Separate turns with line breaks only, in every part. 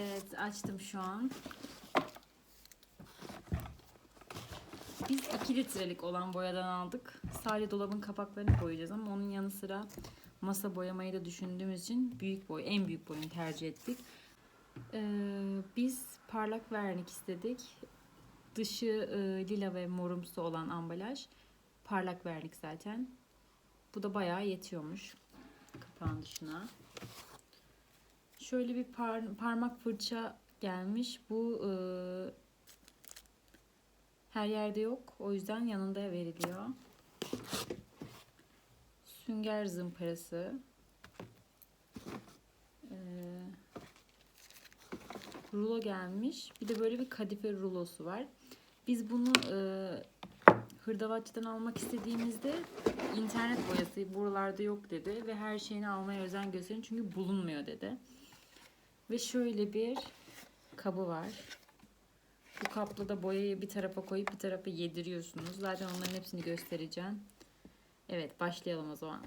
Evet açtım şu an. Biz 2 litrelik olan boyadan aldık. Sadece dolabın kapaklarını boyayacağız ama onun yanı sıra masa boyamayı da düşündüğümüz için büyük boy, en büyük boyunu tercih ettik. Ee, biz parlak vernik istedik. Dışı e, lila ve morumsu olan ambalaj. Parlak vernik zaten. Bu da bayağı yetiyormuş kapağın dışına. Şöyle bir par- parmak fırça gelmiş. Bu e, her yerde yok. O yüzden yanında veriliyor. Sünger zımparası. Ee, rulo gelmiş. Bir de böyle bir kadife rulosu var. Biz bunu e, hırdavatçıdan almak istediğimizde internet boyası buralarda yok dedi ve her şeyini almaya özen gösterin çünkü bulunmuyor dedi. Ve şöyle bir kabı var. Bu kapla da boyayı bir tarafa koyup bir tarafa yediriyorsunuz. Zaten onların hepsini göstereceğim. Evet başlayalım o zaman.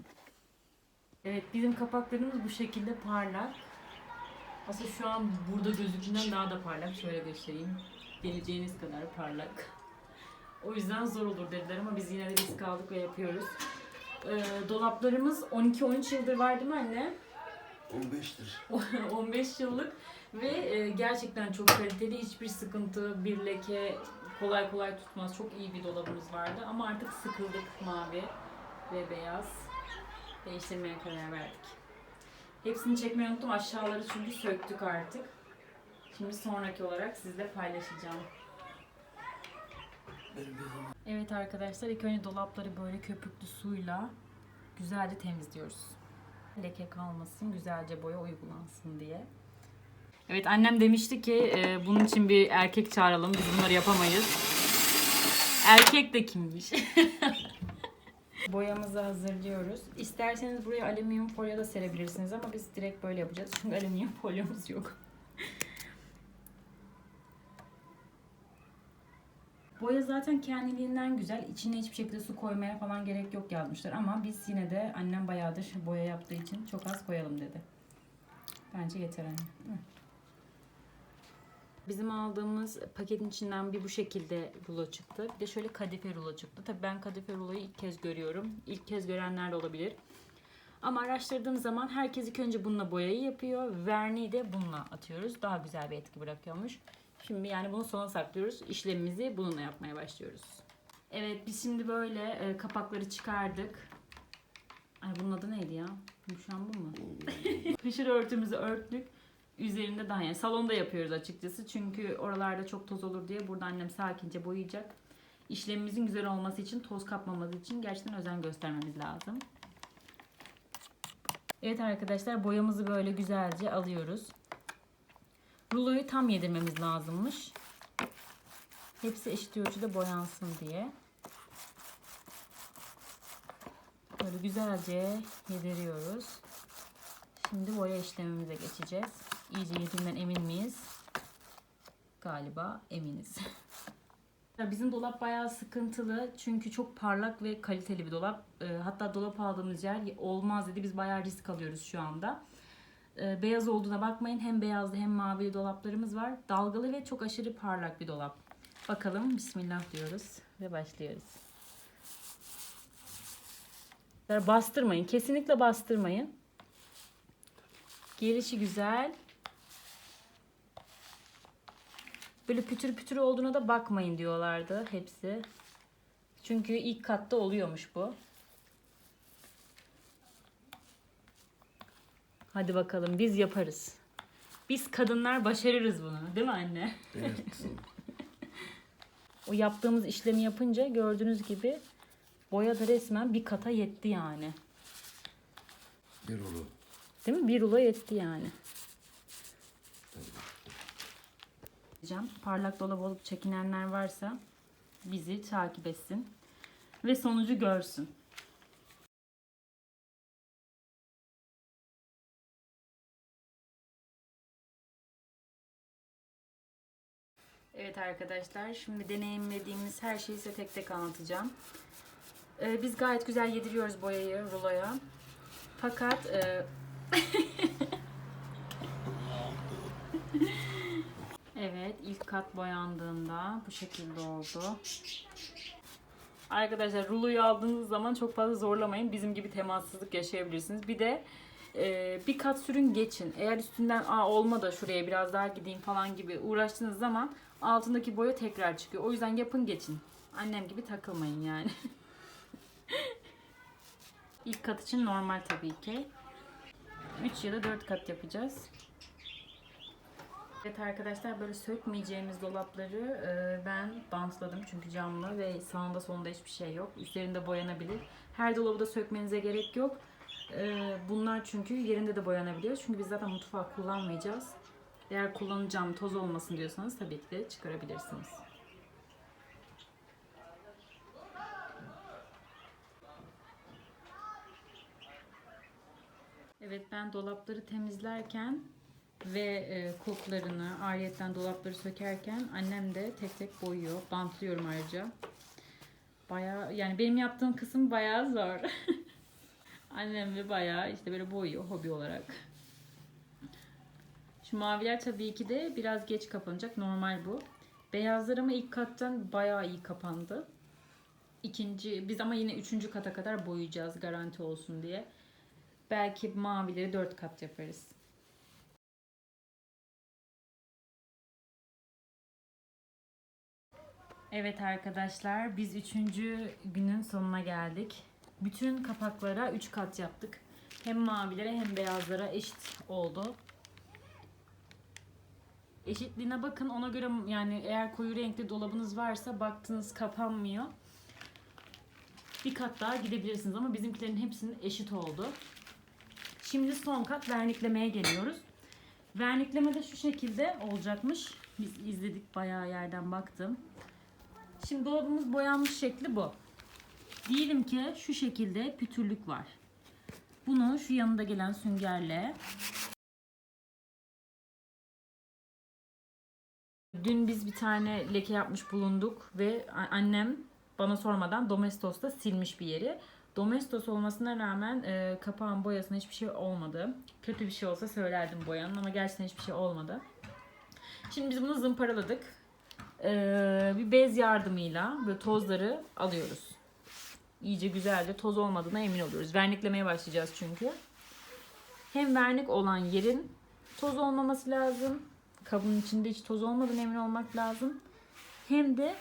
Evet bizim kapaklarımız bu şekilde parlak. Aslında şu an burada gözüktüğünden daha da parlak. Şöyle göstereyim. Geleceğiniz kadar parlak. O yüzden zor olur dediler ama biz yine de risk aldık ve yapıyoruz. Ee, dolaplarımız 12-13 yıldır var değil mi anne?
15'tir.
15 yıllık ve e, gerçekten çok kaliteli hiçbir sıkıntı, bir leke kolay kolay tutmaz. Çok iyi bir dolabımız vardı ama artık sıkıldık mavi ve beyaz. Değiştirmeye karar verdik. Hepsini çekmeyi unuttum aşağıları çünkü söktük artık. Şimdi sonraki olarak sizle paylaşacağım. Evet arkadaşlar ilk önce dolapları böyle köpüklü suyla güzelce temizliyoruz. Leke kalmasın, güzelce boya uygulansın diye. Evet annem demişti ki e, bunun için bir erkek çağıralım. Biz bunları yapamayız. Erkek de kimmiş? Boyamızı hazırlıyoruz. İsterseniz buraya alüminyum folyo da serebilirsiniz ama biz direkt böyle yapacağız. Çünkü alüminyum folyomuz yok. Boya zaten kendiliğinden güzel. İçine hiçbir şekilde su koymaya falan gerek yok yazmışlar. Ama biz yine de annem bayağıdır boya yaptığı için çok az koyalım dedi. Bence yeter anne. Bizim aldığımız paketin içinden bir bu şekilde rulo çıktı. Bir de şöyle kadife rulo çıktı. Tabii ben kadife ruloyu ilk kez görüyorum. İlk kez görenler de olabilir. Ama araştırdığım zaman herkes ilk önce bununla boyayı yapıyor. Verniği de bununla atıyoruz. Daha güzel bir etki bırakıyormuş. Şimdi yani bunu sona saklıyoruz. İşlemimizi bununla yapmaya başlıyoruz. Evet biz şimdi böyle e, kapakları çıkardık. Ay bunun adı neydi ya? Şu an bu mu? Kışır örtümüzü örttük. Üzerinde daha yani salonda yapıyoruz açıkçası. Çünkü oralarda çok toz olur diye burada annem sakince boyayacak. İşlemimizin güzel olması için, toz kapmaması için gerçekten özen göstermemiz lazım. Evet arkadaşlar boyamızı böyle güzelce alıyoruz. Ruloyu tam yedirmemiz lazımmış. Hepsi eşit ölçüde boyansın diye. Böyle güzelce yediriyoruz. Şimdi boya işlemimize geçeceğiz. İyice yediğinden emin miyiz? Galiba eminiz. Bizim dolap bayağı sıkıntılı çünkü çok parlak ve kaliteli bir dolap. Ee, Hatta dolap aldığımız yer olmaz dedi. Biz bayağı risk alıyoruz şu anda. Ee, Beyaz olduğuna bakmayın. Hem beyazlı hem mavili dolaplarımız var. Dalgalı ve çok aşırı parlak bir dolap. Bakalım Bismillah diyoruz ve başlıyoruz. Bastırmayın. Kesinlikle bastırmayın. Gelişi güzel. Böyle pütür pütür olduğuna da bakmayın diyorlardı hepsi. Çünkü ilk katta oluyormuş bu. Hadi bakalım biz yaparız. Biz kadınlar başarırız bunu. Değil mi anne?
evet.
O yaptığımız işlemi yapınca gördüğünüz gibi boya da resmen bir kata yetti yani.
bir rulo.
Değil mi? Bir rulo yetti yani. Diyeceğim. Parlak dolap olup çekinenler varsa bizi takip etsin ve sonucu görsün. Evet arkadaşlar, şimdi deneyimlediğimiz her şeyi size tek tek anlatacağım. Ee, biz gayet güzel yediriyoruz boyayı ruloya. Fakat e, ilk kat boyandığında bu şekilde oldu. Arkadaşlar ruloyu aldığınız zaman çok fazla zorlamayın. Bizim gibi temassızlık yaşayabilirsiniz. Bir de e, bir kat sürün geçin. Eğer üstünden Aa, olma da şuraya biraz daha gideyim falan gibi uğraştığınız zaman altındaki boya tekrar çıkıyor. O yüzden yapın geçin. Annem gibi takılmayın yani. İlk kat için normal tabii ki. 3 ya da 4 kat yapacağız. Evet arkadaşlar böyle sökmeyeceğimiz dolapları e, ben bantladım çünkü camlı ve sağında solunda hiçbir şey yok. Üzerinde boyanabilir. Her dolabı da sökmenize gerek yok. E, bunlar çünkü yerinde de boyanabiliyor. Çünkü biz zaten mutfağı kullanmayacağız. Eğer kullanacağım toz olmasın diyorsanız tabii ki de çıkarabilirsiniz. Evet ben dolapları temizlerken ve e, koklarını ayrıyetten dolapları sökerken annem de tek tek boyuyor. Bantlıyorum ayrıca. Baya yani benim yaptığım kısım bayağı zor. annem de bayağı işte böyle boyuyor hobi olarak. Maviler tabii ki de biraz geç kapanacak. Normal bu. Beyazlar ama ilk kattan bayağı iyi kapandı. İkinci, biz ama yine üçüncü kata kadar boyayacağız garanti olsun diye. Belki mavileri dört kat yaparız. Evet arkadaşlar biz üçüncü günün sonuna geldik. Bütün kapaklara 3 kat yaptık. Hem mavilere hem beyazlara eşit oldu. Eşitliğine bakın ona göre yani eğer koyu renkli dolabınız varsa baktınız kapanmıyor. Bir kat daha gidebilirsiniz ama bizimkilerin hepsinin eşit oldu. Şimdi son kat verniklemeye geliyoruz. Vernikleme de şu şekilde olacakmış. Biz izledik bayağı yerden baktım. Şimdi dolabımız boyanmış şekli bu. Diyelim ki şu şekilde pütürlük var. Bunu şu yanında gelen süngerle Dün biz bir tane leke yapmış bulunduk ve annem bana sormadan Domestos'ta silmiş bir yeri. Domestos olmasına rağmen e, kapağın boyasına hiçbir şey olmadı. Kötü bir şey olsa söylerdim boyanın ama gerçekten hiçbir şey olmadı. Şimdi biz bunu zımparaladık. Ee, bir bez yardımıyla böyle tozları alıyoruz. İyice güzelce toz olmadığına emin oluyoruz. Verniklemeye başlayacağız çünkü. Hem vernik olan yerin toz olmaması lazım. Kabın içinde hiç toz olmadığına emin olmak lazım. Hem de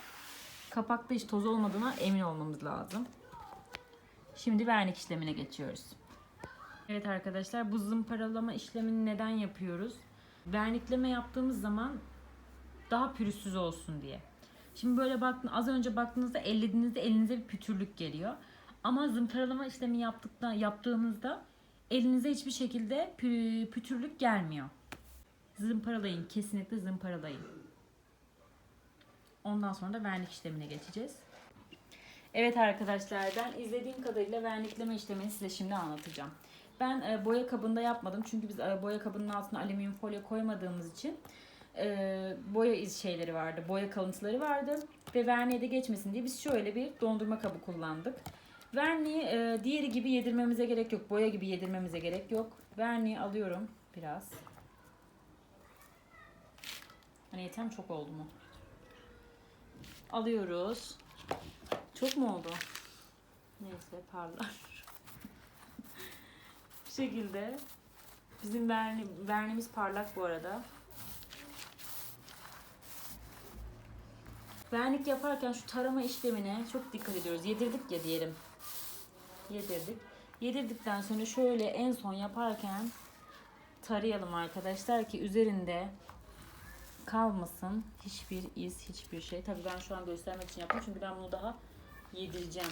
kapakta hiç toz olmadığına emin olmamız lazım. Şimdi vernik işlemine geçiyoruz. Evet arkadaşlar bu zımparalama işlemini neden yapıyoruz? Vernikleme yaptığımız zaman daha pürüzsüz olsun diye. Şimdi böyle baktın az önce baktığınızda ellediğinizde elinize bir pütürlük geliyor. Ama zımparalama işlemi yaptıktan yaptığınızda elinize hiçbir şekilde pü- pütürlük gelmiyor. Zımparalayın, kesinlikle zımparalayın. Ondan sonra da vernik işlemine geçeceğiz. Evet arkadaşlar ben izlediğim kadarıyla vernikleme işlemini size şimdi anlatacağım. Ben e, boya kabında yapmadım çünkü biz e, boya kabının altına alüminyum folyo koymadığımız için e, boya iz şeyleri vardı, boya kalıntıları vardı ve verniğe de geçmesin diye biz şöyle bir dondurma kabı kullandık. Verniği e, diğeri gibi yedirmemize gerek yok, boya gibi yedirmemize gerek yok. Verniği alıyorum biraz. Hani yeter mi çok oldu mu? Alıyoruz. Çok mu oldu? Neyse parlar. Bu şekilde. Bizim verni, vernimiz parlak bu arada. Vernik yaparken şu tarama işlemine çok dikkat ediyoruz. Yedirdik ya diyelim. Yedirdik. Yedirdikten sonra şöyle en son yaparken tarayalım arkadaşlar ki üzerinde kalmasın hiçbir iz, hiçbir şey. Tabii ben şu an göstermek için yaptım çünkü ben bunu daha yedireceğim.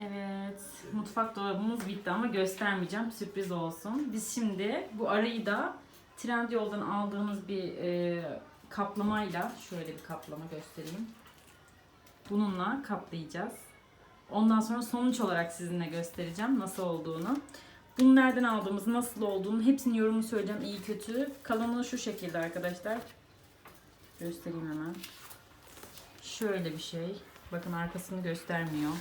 Evet, mutfak dolabımız bitti ama göstermeyeceğim. Sürpriz olsun. Biz şimdi bu arayı da Trendyol'dan aldığımız bir e, kaplamayla şöyle bir kaplama göstereyim. Bununla kaplayacağız. Ondan sonra sonuç olarak sizinle göstereceğim nasıl olduğunu. Bunu nereden aldığımız, nasıl olduğunu hepsini yorumunu söyleyeceğim iyi kötü. Kalanı şu şekilde arkadaşlar. Göstereyim hemen. şöyle bir şey. Bakın arkasını göstermiyor.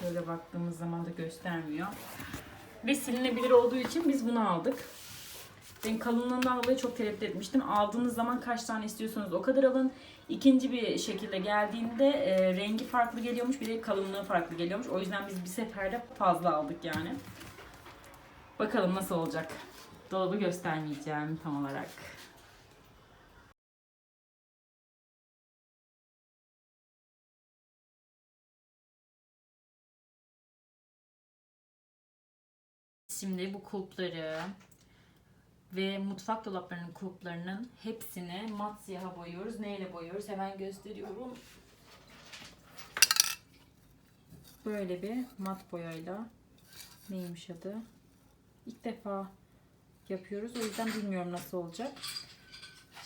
Şöyle baktığımız zaman da göstermiyor. Ve silinebilir olduğu için biz bunu aldık. Ben kalınlığından dolayı çok tereddüt etmiştim. Aldığınız zaman kaç tane istiyorsanız o kadar alın. İkinci bir şekilde geldiğinde e, rengi farklı geliyormuş bir de kalınlığı farklı geliyormuş. O yüzden biz bir seferde fazla aldık yani. Bakalım nasıl olacak. Dolabı göstermeyeceğim tam olarak. Şimdi bu kulpları ve mutfak dolaplarının kulplarının hepsini mat siyaha boyuyoruz. Neyle boyuyoruz? Hemen gösteriyorum. Böyle bir mat boyayla neymiş adı? İlk defa yapıyoruz. O yüzden bilmiyorum nasıl olacak.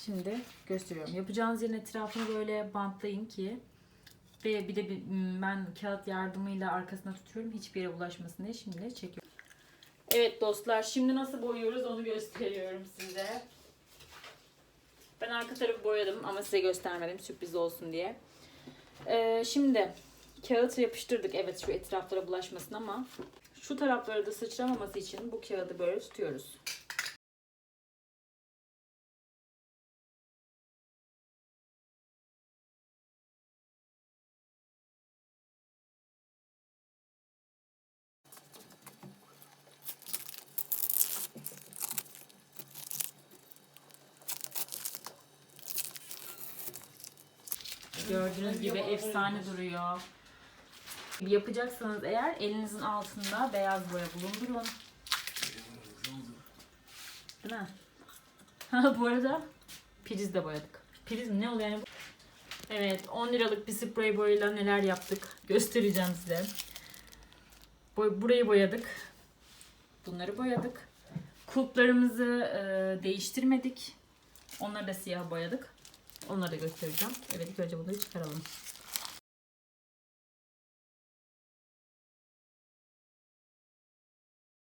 Şimdi gösteriyorum. Yapacağınız yerin etrafını böyle bantlayın ki ve bir de ben kağıt yardımıyla arkasına tutuyorum. Hiçbir yere bulaşmasın diye şimdi çekiyorum. Evet dostlar şimdi nasıl boyuyoruz onu gösteriyorum size. Ben arka tarafı boyadım ama size göstermedim sürpriz olsun diye. Ee, şimdi kağıt yapıştırdık evet şu etraflara bulaşmasın ama şu taraflara da sıçramaması için bu kağıdı böyle tutuyoruz. Gördüğünüz gibi efsane duruyor. Yapacaksanız eğer elinizin altında beyaz boya bulundurun. Değil mi? Ha bu arada priz de boyadık. Priz mi? Ne oluyor yani? Evet 10 liralık bir sprey boyayla neler yaptık göstereceğim size. Boy, burayı boyadık. Bunları boyadık. Kulplarımızı e, değiştirmedik. Onları da siyah boyadık. Onları da göstereceğim. Evet ilk önce bunları çıkaralım.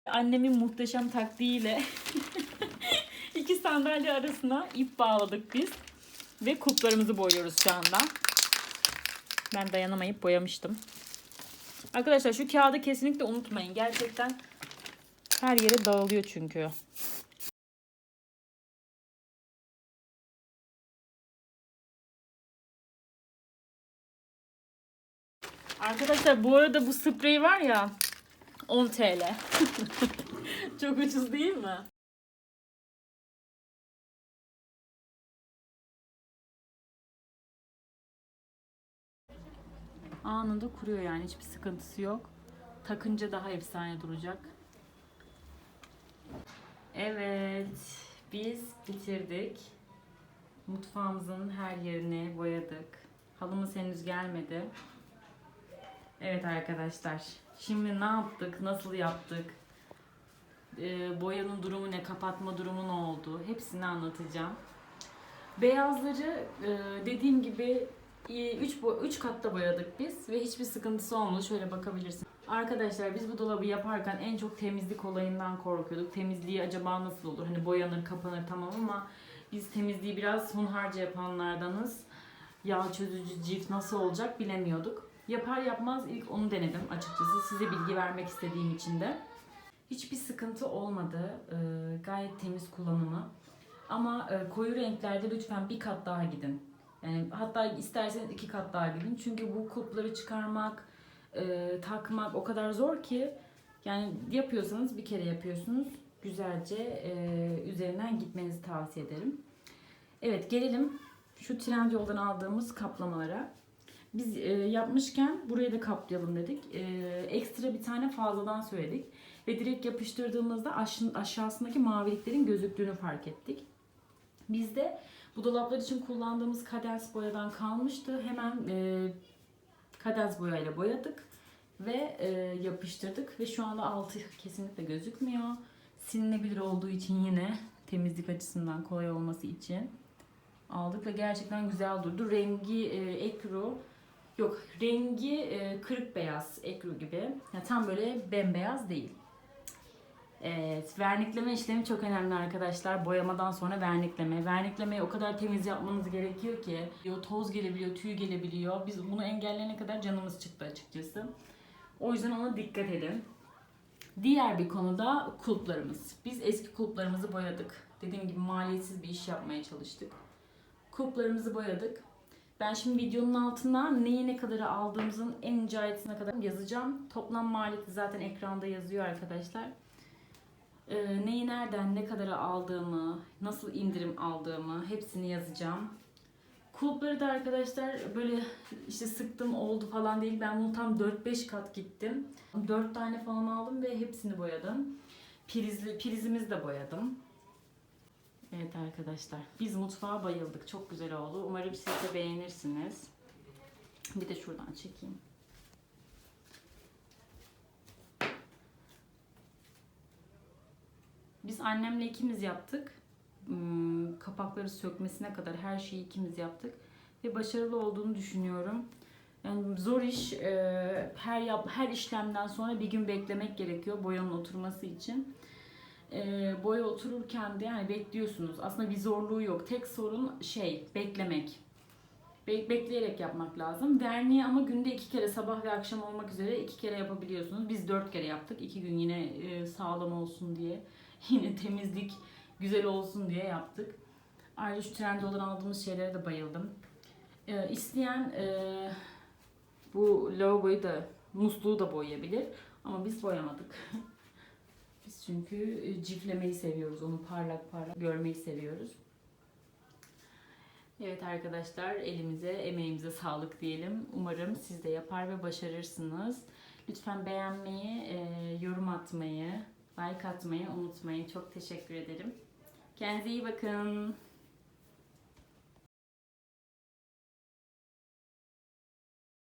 Annemin muhteşem taktiğiyle iki sandalye arasına ip bağladık biz. Ve kulplarımızı boyuyoruz şu anda. Ben dayanamayıp boyamıştım. Arkadaşlar şu kağıdı kesinlikle unutmayın. Gerçekten her yere dağılıyor çünkü. Arkadaşlar bu arada bu sprey var ya 10 TL. Çok ucuz değil mi? Anında kuruyor yani hiçbir sıkıntısı yok. Takınca daha efsane duracak. Evet, biz bitirdik. Mutfağımızın her yerini boyadık. Halımız henüz gelmedi. Evet arkadaşlar. Şimdi ne yaptık? Nasıl yaptık? Ee, boyanın durumu ne? Kapatma durumu ne oldu? Hepsini anlatacağım. Beyazları e, dediğim gibi 3 3 katta boyadık biz ve hiçbir sıkıntısı olmadı. Şöyle bakabilirsin. Arkadaşlar biz bu dolabı yaparken en çok temizlik olayından korkuyorduk. Temizliği acaba nasıl olur? Hani boyanır, kapanır tamam ama biz temizliği biraz hunharca yapanlardanız. Yağ çözücü cilt nasıl olacak bilemiyorduk. Yapar yapmaz ilk onu denedim açıkçası. Size bilgi vermek istediğim için de. Hiçbir sıkıntı olmadı. Ee, gayet temiz kullanımı. Ama e, koyu renklerde lütfen bir kat daha gidin. Yani hatta isterseniz iki kat daha gidin. Çünkü bu kulpları çıkarmak, e, takmak o kadar zor ki yani yapıyorsanız bir kere yapıyorsunuz. Güzelce e, üzerinden gitmenizi tavsiye ederim. Evet gelelim şu Trendyol'dan aldığımız kaplamalara. Biz e, yapmışken burayı da kaplayalım dedik. E, ekstra bir tane fazladan söyledik. Ve direkt yapıştırdığımızda aş- aşağısındaki maviliklerin gözüktüğünü fark ettik. Biz de bu dolaplar için kullandığımız kadens boyadan kalmıştı. Hemen e, kadens boyayla boyadık ve e, yapıştırdık. Ve şu anda altı kesinlikle gözükmüyor. Silinebilir olduğu için yine temizlik açısından kolay olması için aldık ve gerçekten güzel durdu. Rengi e, ekru yok rengi e, kırık beyaz ekru gibi. Yani tam böyle bembeyaz değil. Evet, vernikleme işlemi çok önemli arkadaşlar. Boyamadan sonra vernikleme. Verniklemeyi o kadar temiz yapmanız gerekiyor ki. Toz gelebiliyor, tüy gelebiliyor. Biz bunu engelleyene kadar canımız çıktı açıkçası. O yüzden ona dikkat edin. Diğer bir konu da kulplarımız. Biz eski kulplarımızı boyadık. Dediğim gibi maliyetsiz bir iş yapmaya çalıştık. Kulplarımızı boyadık. Ben şimdi videonun altına neyi ne kadar aldığımızın en ince ayrıntısına kadar yazacağım. Toplam maliyeti zaten ekranda yazıyor arkadaşlar. Ee, neyi nereden ne kadara aldığımı, nasıl indirim aldığımı hepsini yazacağım. Kulpları da arkadaşlar böyle işte sıktım oldu falan değil. Ben bunu tam 4-5 kat gittim. 4 tane falan aldım ve hepsini boyadım. Prizli, prizimizi de boyadım. Evet arkadaşlar biz mutfağa bayıldık. Çok güzel oldu. Umarım siz de beğenirsiniz. Bir de şuradan çekeyim. Biz annemle ikimiz yaptık. Hmm, Kapakları sökmesine kadar her şeyi ikimiz yaptık. Ve başarılı olduğunu düşünüyorum. Yani zor iş. e, Her yap her işlemden sonra bir gün beklemek gerekiyor boyanın oturması için. E, Boya otururken de yani bekliyorsunuz. Aslında bir zorluğu yok. Tek sorun şey beklemek. Be- bekleyerek yapmak lazım. Verniği ama günde iki kere sabah ve akşam olmak üzere iki kere yapabiliyorsunuz. Biz dört kere yaptık. İki gün yine e, sağlam olsun diye. Yine temizlik güzel olsun diye yaptık. Ayrıca şu Trendyol'dan aldığımız şeylere de bayıldım. E, isteyen e, bu lavaboyu da musluğu da boyayabilir. Ama biz boyamadık. çünkü e, ciflemeyi seviyoruz. Onu parlak parlak görmeyi seviyoruz. Evet arkadaşlar elimize, emeğimize sağlık diyelim. Umarım siz de yapar ve başarırsınız. Lütfen beğenmeyi, e, yorum atmayı, like atmayı unutmayın. Çok teşekkür ederim. Kendinize iyi bakın.